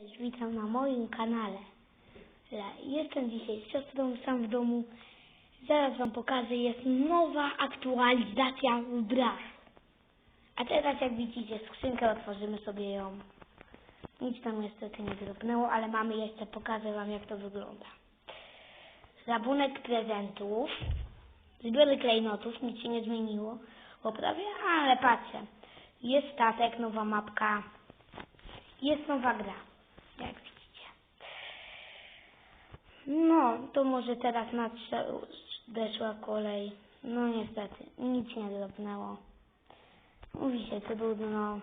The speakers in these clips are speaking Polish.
Cześć, witam na moim kanale. Le- Jestem dzisiaj z siostrą sam w domu. Zaraz wam pokażę, jest nowa aktualizacja w. A teraz jak widzicie skrzynkę, otworzymy sobie ją. Nic tam niestety nie drobnęło, ale mamy jeszcze, pokażę wam jak to wygląda. Rabunek prezentów, zbiory klejnotów, nic się nie zmieniło, bo prawie, ale patrzcie. Jest statek, nowa mapka, jest nowa gra, jak widzicie. No, to może teraz nadeszła kolej. No niestety, nic nie drobnęło. Mówi się trudno.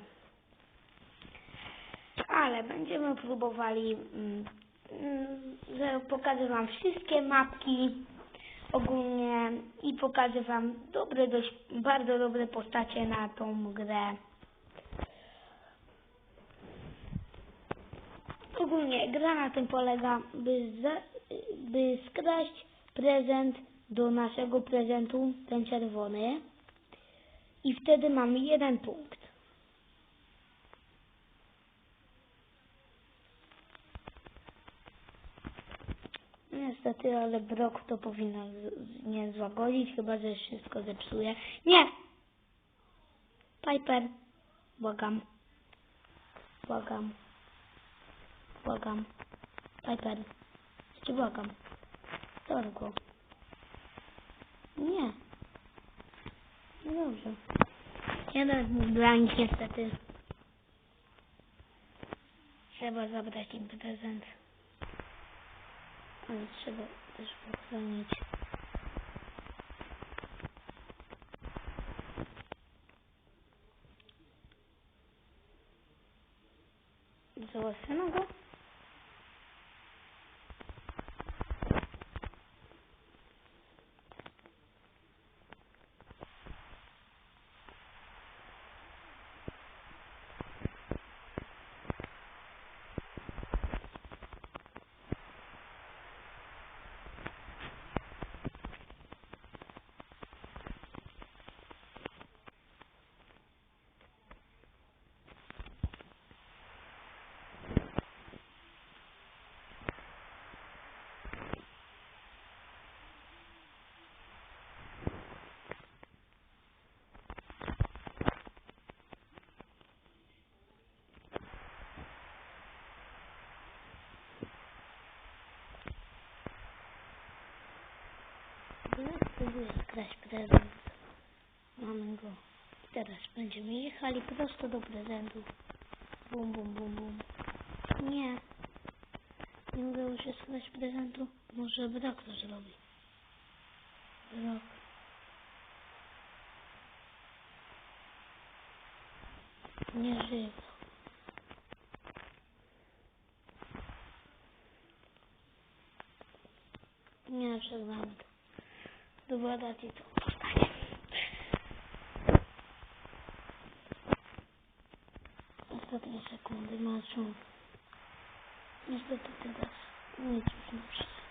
Ale będziemy próbowali mm, pokażę Wam wszystkie mapki ogólnie i pokażę Wam dobre, dość, bardzo dobre postacie na tą grę. Ogólnie gra na tym polega, by, za, by skraść prezent do naszego prezentu, ten czerwony. I wtedy mamy jeden punkt. Niestety, ale Brok to powinno nie złagodzić, chyba że wszystko zepsuje. Nie! Piper, błagam. Błagam. Błagam. Piper, ja cię błagam. Torgo. Nie. No dobrze. Jeden nich niestety. Trzeba zabrać im prezent. Ale trzeba też ochronić. Załatwiono go? Teraz próbuję skraść prezent. Mamy go. Teraz będziemy jechali prosto do prezentu. Bum, bum, bum, bum. Nie. Nie udało się skraść prezentu. Może Brok to zrobi. Brok. Nie żyje. matytų. По три секунды молчу. Если ты тогда не чувствуешь.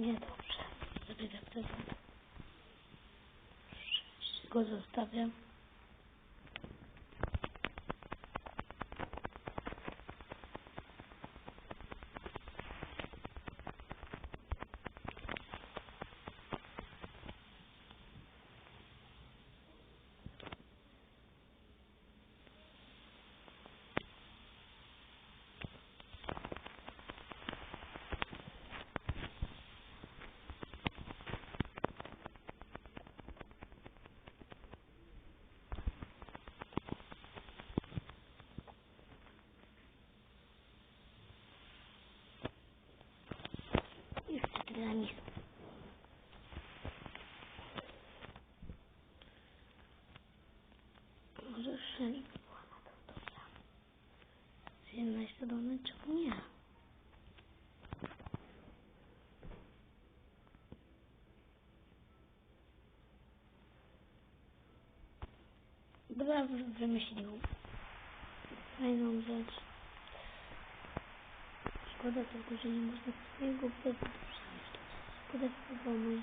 Niedobrze. Zabieram prezent. Jeszcze go zostawiam. Jeszcze tyle na miejscu. Szeli była na to dobra. Zjednać to domy, czemu nie? Dobra, wy- wymyślił. Fajną rzecz. Szkoda tylko, że nie można swojego prezentu przenieść. Szkoda tego domu. No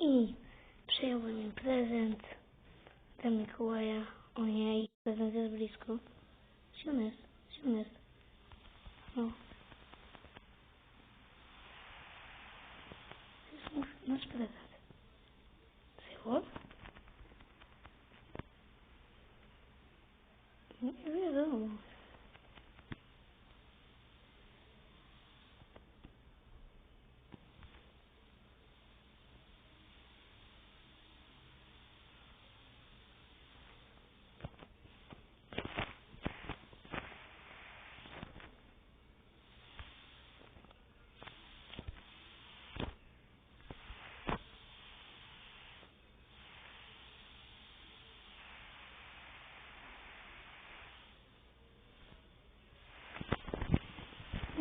i przyjąłem im prezent dla Mikołaja. O nie, prezent jest blisko. Gdzie on jest? Gdzie on jest? No. To jest mój, nasz prezent. Say what? Nie wiadomo.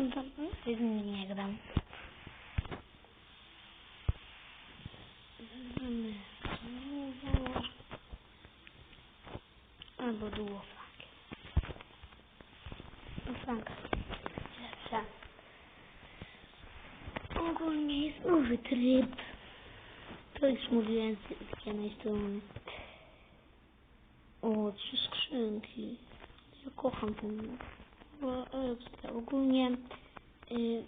Nie gram. Mamy słowo. Albo duo flank. Lepsza. Ogólnie jest nowy tryb. To już mówiłem z jednej strony. O, trzy skrzynki. Ja kocham ten bo ekstra. Ogólnie y,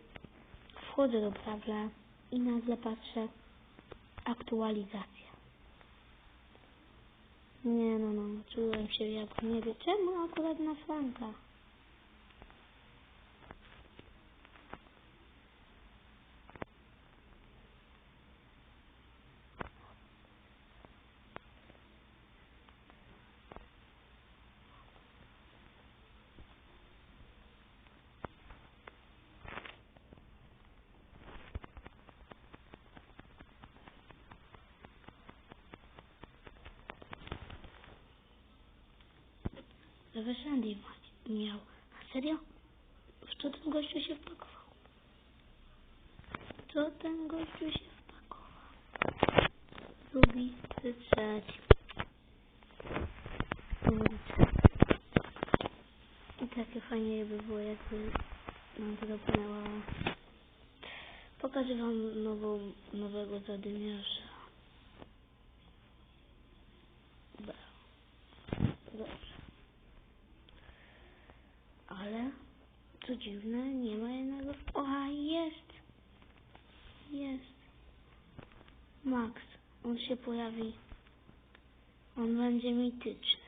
wchodzę do Brawla i nagle patrzę aktualizacja. Nie no no, Zastanawiam się, jak nie wie, czemu akurat na Franka. Randy ma- miał. A serio? Co ten gościu się wpakował? Co ten gościu się wpakował? Lubi. Lubi I takie fajnie by było, jakby nam to dopłynęło. Pokażę wam nową, nowego zadymiarza. Dobra. Dobrze. Ale co dziwne, nie ma jednego. O, a jest! Jest. Max. On się pojawi. On będzie mityczny.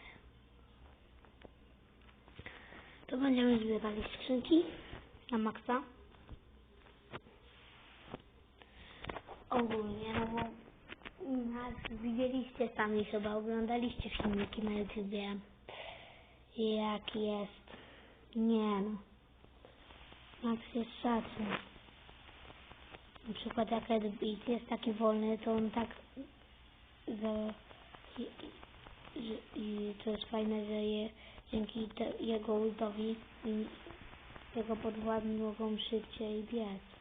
To będziemy zbierali skrzynki na Maxa. Ogólnie, no bo nas widzieliście sami chyba, oglądaliście filmiki na YouTubie. Jak jest. Nie no. Max jest szacun. Na przykład jak Ed Beat jest taki wolny, to on tak za, i, i, i to jest fajne, że je, dzięki te, jego ultowi jego podwładni mogą szybciej biec.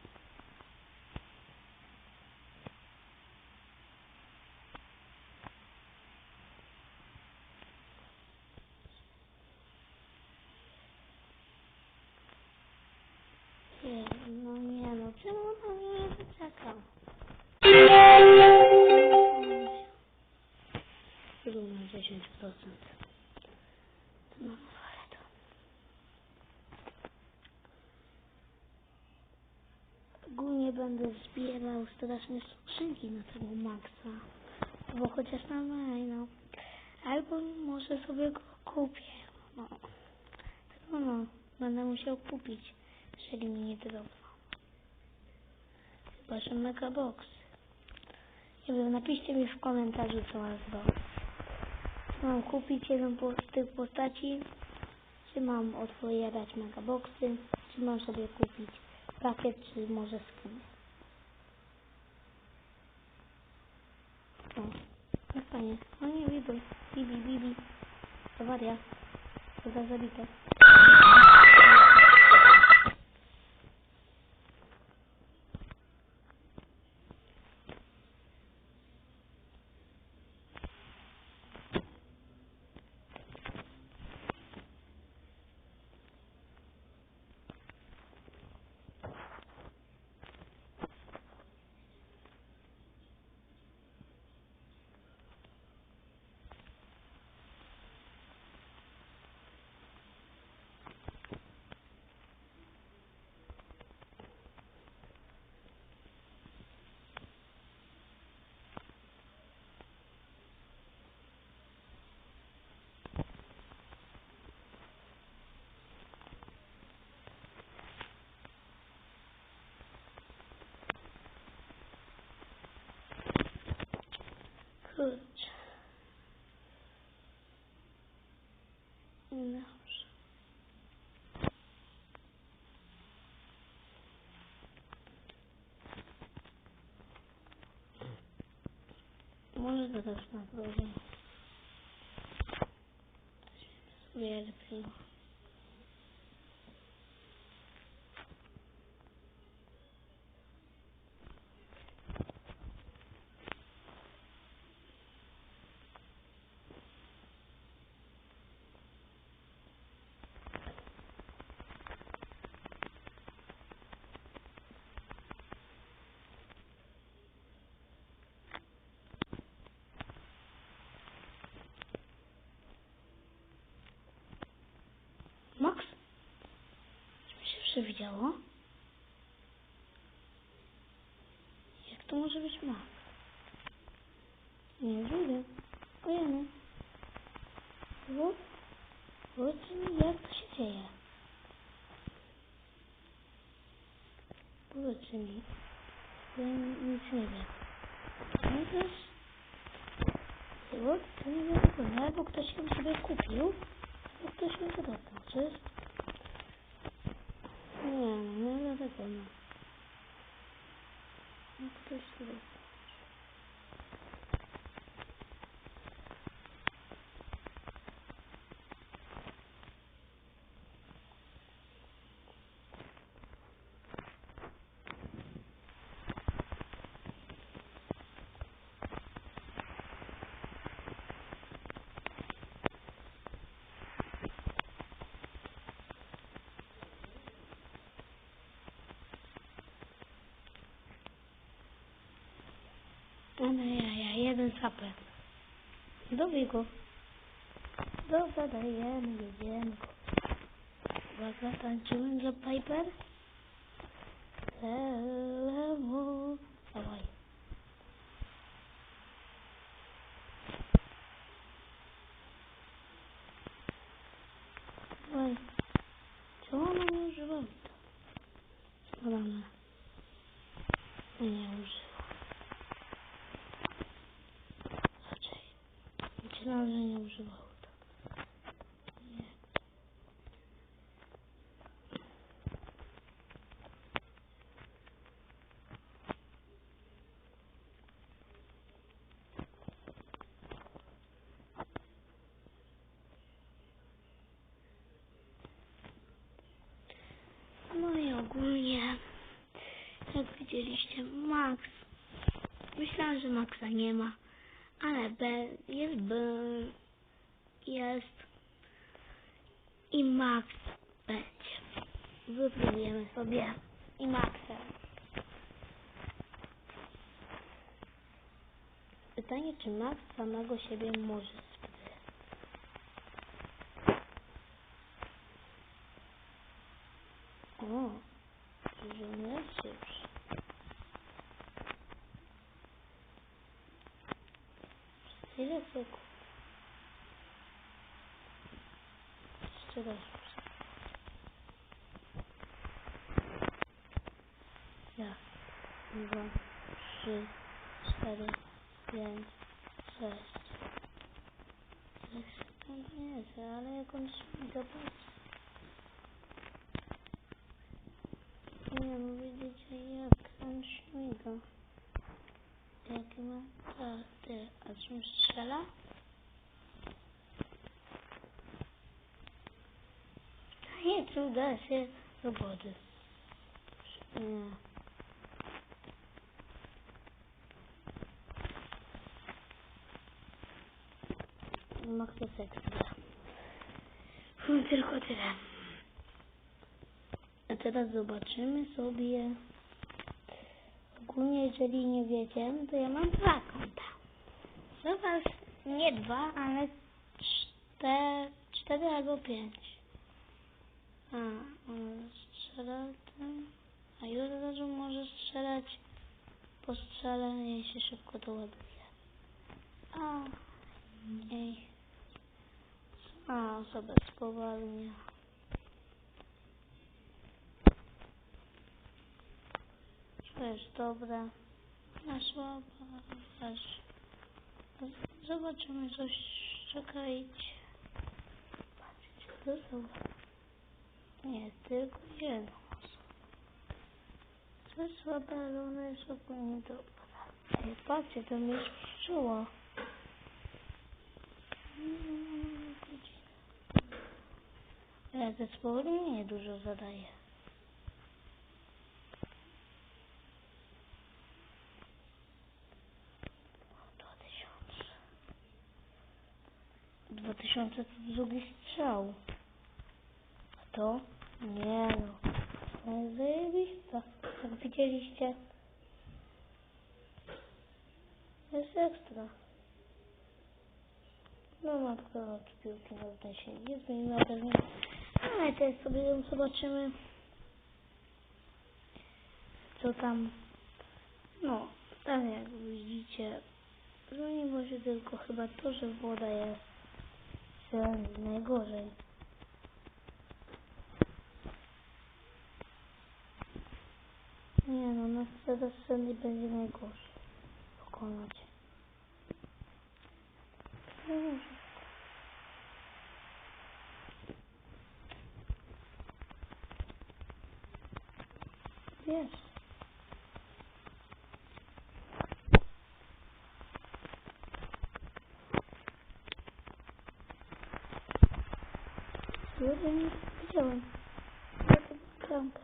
Sobie go kupię. No. Tylko no, będę musiał kupić, jeżeli mi nie drobno. Chyba, że mega box. Nie wiem, napiszcie mi w komentarzu, co was do. Czy mam kupić jeden po, z tych postaci, czy mam otwierać mega boxy, czy mam sobie kupić pakiet, czy może skin. O, no fajnie. No nie, Bibi, Bibi, Bibi. Awaria. Chyba zabite. Dobrze. Może to też na drodze. Więcej. Max? Czy mi się przewidziało? Jak to może być Max? Nie widzę. Ojej. No, powiedz mi, jak to się dzieje? Powiedz mi, bo ja nic nie wiem. No jest... Było to nie wiadomo, albo ktoś ją sobie kupił, albo ktoś ją wydał. Co jest? Nie, no nie wiadomo. No ktoś sobie... Ale ja, ja, jeden zapę. Do biegu. Dobra, dajemy, jedziemy go. Uwaga, tańczymy dla Piper. Telemu. Dawaj. Dawaj. Czemu ona nie używa? Spadamy. Nie używa. Raczej. Że nie używał ogólnie, jak widzieliście, Max. Myślałam, że Maxa nie ma, ale B, jest B, jest i Max będzie. Wypróbujemy sobie i Maxa. Pytanie, czy Max samego siebie może sprzedać? O, że nie już. Raz. Ja. Dwa, trzy, cztery, pięć, sześć. Sześć sekund nie jest, ale jak on śmiga, patrz. Nie no, widzicie jak on śmiga. Jaki ma karty. A czym cuda się do wody. Nie. Ma kto ekstra. Tylko tyle. A teraz zobaczymy sobie. Ogólnie, jeżeli nie wiecie, to ja mam dwa konta. Zobacz, nie dwa, ale cztery, cztery albo pięć. A, on strzela tym, a już razu może strzelać po strzeleniu i się szybko doładuje. A, ej. A, osoba spowalnia. Wiesz, dobra. Na słaba, wiesz. Zobaczymy coś, czekajcie. Patrzcie, dobra. Nie, tylko jedną osobę. Co słabe, ale ona jest ogólnie dobra. Ej, patrzcie, to mnie pszczoła. Mm. Ja zespołu nie dużo zadaję. Dwa tysiące. Dwa tysiące to drugi strzał. A to? Nie no. Zajebista. Jak widzieliście. Jest ekstra. No matka od piłki nożnej się nie zmieniła pewnie. Ale teraz sobie zobaczymy. Co tam. No, tam jak widzicie. Zmieniło się tylko chyba to, że woda jest Strzelanie, najgorzej. Nie no, na teraz strzelanie będzie najgorsze. Pokonać. Wiesz. Ja nie widziałem. Ja to klamkę.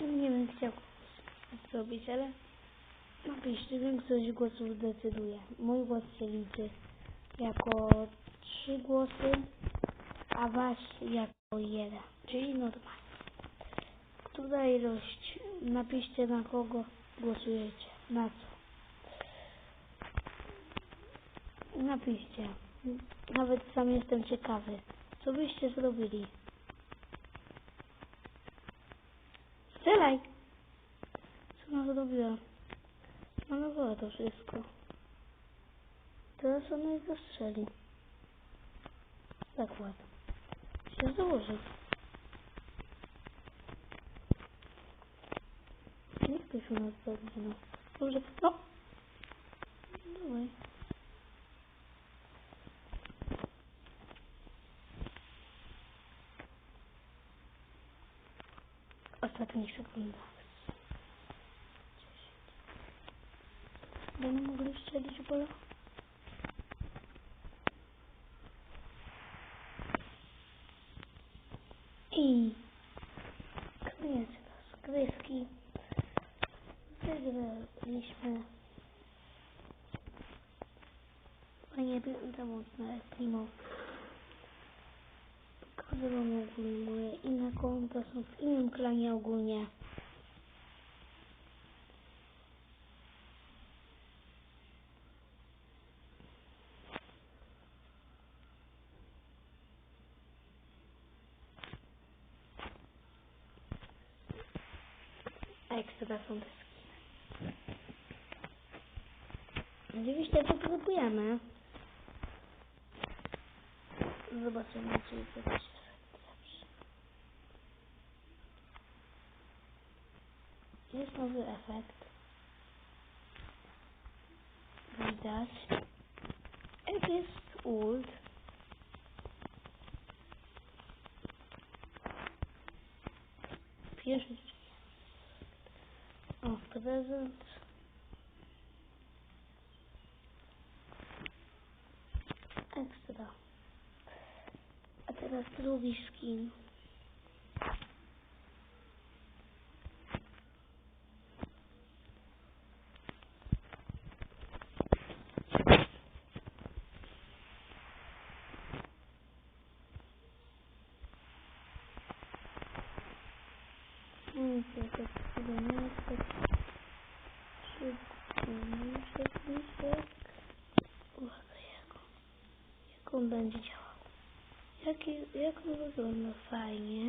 Nie wiem, chciał zrobić, ale napiszcie, większość głosów decyduje. Mój głos się liczy jako trzy głosy, a wasz jako jeden, czyli normalnie. Która ilość? Napiszcie na kogo głosujecie, na co. Napiszcie. Nawet sam jestem ciekawy, co byście zrobili. Strzelaj! Co ona zrobiła? Zmanowała to wszystko. Teraz ona ich zastrzeli. Zakład. Się założyć. Nie ktoś u nas dobrze, no. Dobrze, no! Dawaj. Ostatnia sekunda. Mocno Primo. Pokażę wam ogólnie moje inne konta są w innym klanie ogólnie. Ekstra są te skiny. Oczywiście to próbujemy. Zobaczymy, czy się lepszy. Jest nowy efekt. Widać. Jest. On, jak on będzie działał. Jaki, jak wygląda fajnie.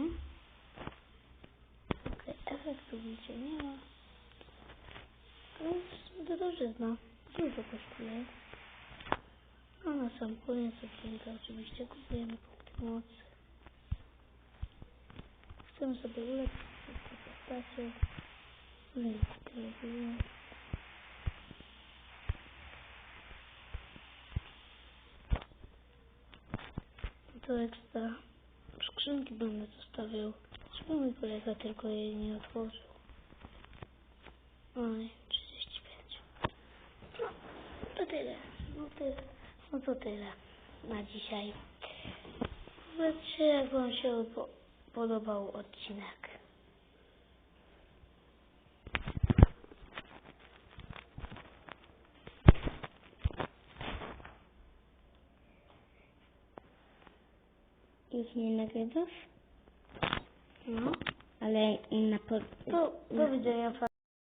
Okej, efektu bicia nie ma. Ale jest to drożyzna. Dużo kosztuje. A na sam koniec odcinka oczywiście kupujemy punkty mocy. Chcemy sobie ulepszyć postacie. Więc tyle było. To ekstra. Skrzynki będę zostawiał. Mój kolega tylko jej nie otworzył. Oj, 35. No, to tyle. No, tyle. no to tyle na dzisiaj. Powiedzcie, jak wam się po podobał odcinek. Ich nie nagrywasz? No. Ale na po... Do, do widzenia.